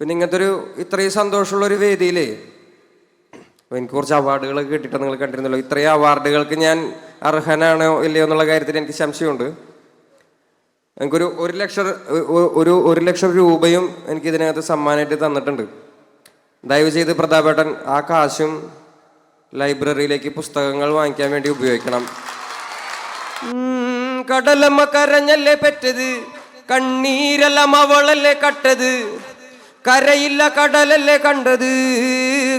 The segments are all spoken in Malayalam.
പിന്നെ ഇങ്ങനത്തെ ഒരു ഇത്രയും സന്തോഷമുള്ള ഒരു വേദിയിലേ എനിക്ക് കുറച്ച് അവാർഡുകൾ കിട്ടിയിട്ട് നിങ്ങൾ കണ്ടിരുന്നല്ലോ ഇത്രയും അവാർഡുകൾക്ക് ഞാൻ അർഹനാണോ ഇല്ലയോ എന്നുള്ള കാര്യത്തിൽ എനിക്ക് സംശയമുണ്ട്. എനിക്കൊരു ഒരു ലക്ഷം ഒരു ഒരു ലക്ഷം രൂപയും എനിക്ക് ഇതിനകത്ത് സമ്മാനമായിട്ട് തന്നിട്ടുണ്ട്. ദയവ് ചെയ്ത് പ്രതാപേട്ടൻ ആ കാശും ലൈബ്രറിയിലേക്ക് പുസ്തകങ്ങൾ വാങ്ങിക്കാൻ വേണ്ടി ഉപയോഗിക്കണം. കടലമ്മ കരഞ്ഞല്ലേ പെറ്റത് കണ്ണീരല്ല മവളല്ലേ കട്ടത്. കരയില്ല കടലല്ലേ കണ്ടത്?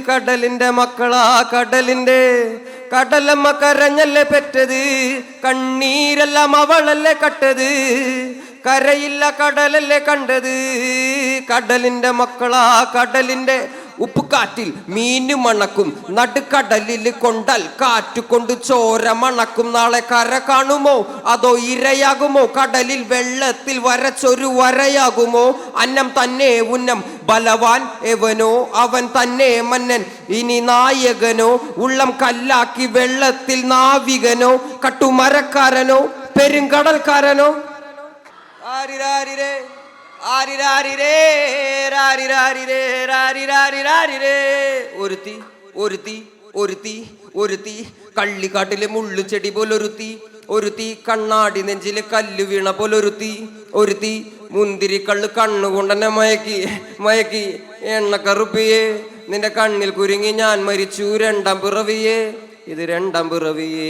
കടലിന്റെ മക്കളാ കടലിന്റെ. കടലമ്മ കരഞ്ഞല്ലേ പെറ്റത്? കണ്ണീരെല്ലാം അവളല്ലേ കട്ടത്? കരയില്ല കടലല്ലേ കണ്ടത്? കടലിന്റെ മക്കളാ കടലിന്റെ. ഉപ്പുകാറ്റിൽ മീന് മണക്കും നടുക്കടലിൽ കൊണ്ടാൽ കാറ്റ് കൊണ്ട് ചോര മണക്കും. നാളെ കര കാണുമോ? അതോ ഇരയാകുമോ? കടലിൽ വെള്ളത്തിൽ വരച്ചൊരു വരയാകുമോ? അന്നം തന്നെ ഉന്നം. ബലവാൻ എവനോ? അവൻ തന്നെ മന്നൻ. ഇനി നായകനോ? ഉള്ളം കല്ലാക്കി വെള്ളത്തിൽ നാവികനോ? കട്ടുമരക്കാരനോ? പെരുങ്കടൽക്കാരനോ? ആരിരാരിരേ. ഒരുത്തി ഒരുത്തി ഒരുത്തി ഒരുത്തി. കള്ളിക്കാട്ടിലെ മുള്ളു ചെടി പോലൊരുത്തി. ഒരുത്തി കണ്ണാടി നെഞ്ചിലെ കല്ല് വീണ പോലൊരുത്തി. ഒരുത്തി മുന്തിരി കള്ള് കണ്ണുകൊണ്ടെന്നെ മയക്കി മയക്കി. എണ്ണക്കറുപ്പിയെ നിന്റെ കണ്ണിൽ കുരുങ്ങി ഞാൻ മരിച്ചു രണ്ടാം പിറവിയെ. ഇത് രണ്ടാം പിറവിയേ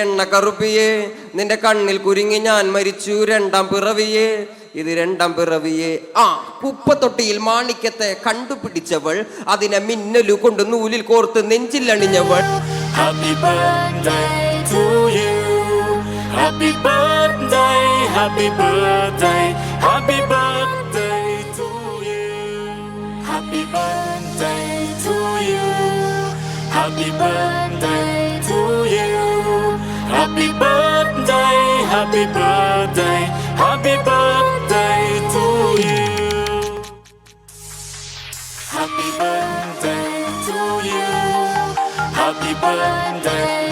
എണ്ണ കറുപ്പിയേ നിന്റെ കണ്ണിൽ കുരുങ്ങി ഞാൻ മരിച്ചു രണ്ടാം പിറവിയേ. ഇത് രണ്ടാം പിറവിയേ ആ കുപ്പത്തൊട്ടിയിൽ മാണിക്യത്തെ കണ്ടുപിടിച്ചവൾ അതിനെ മിന്നലു കൊണ്ട് നൂലിൽ കോർത്ത് നെഞ്ചിൽ അണിഞ്ഞവൾ Happy birthday to you. Happy birthday, happy birthday, happy birthday to you. Happy birthday to you. Happy birthday to you. Happy birthday, happy birthday, happy birthday Happy birthday.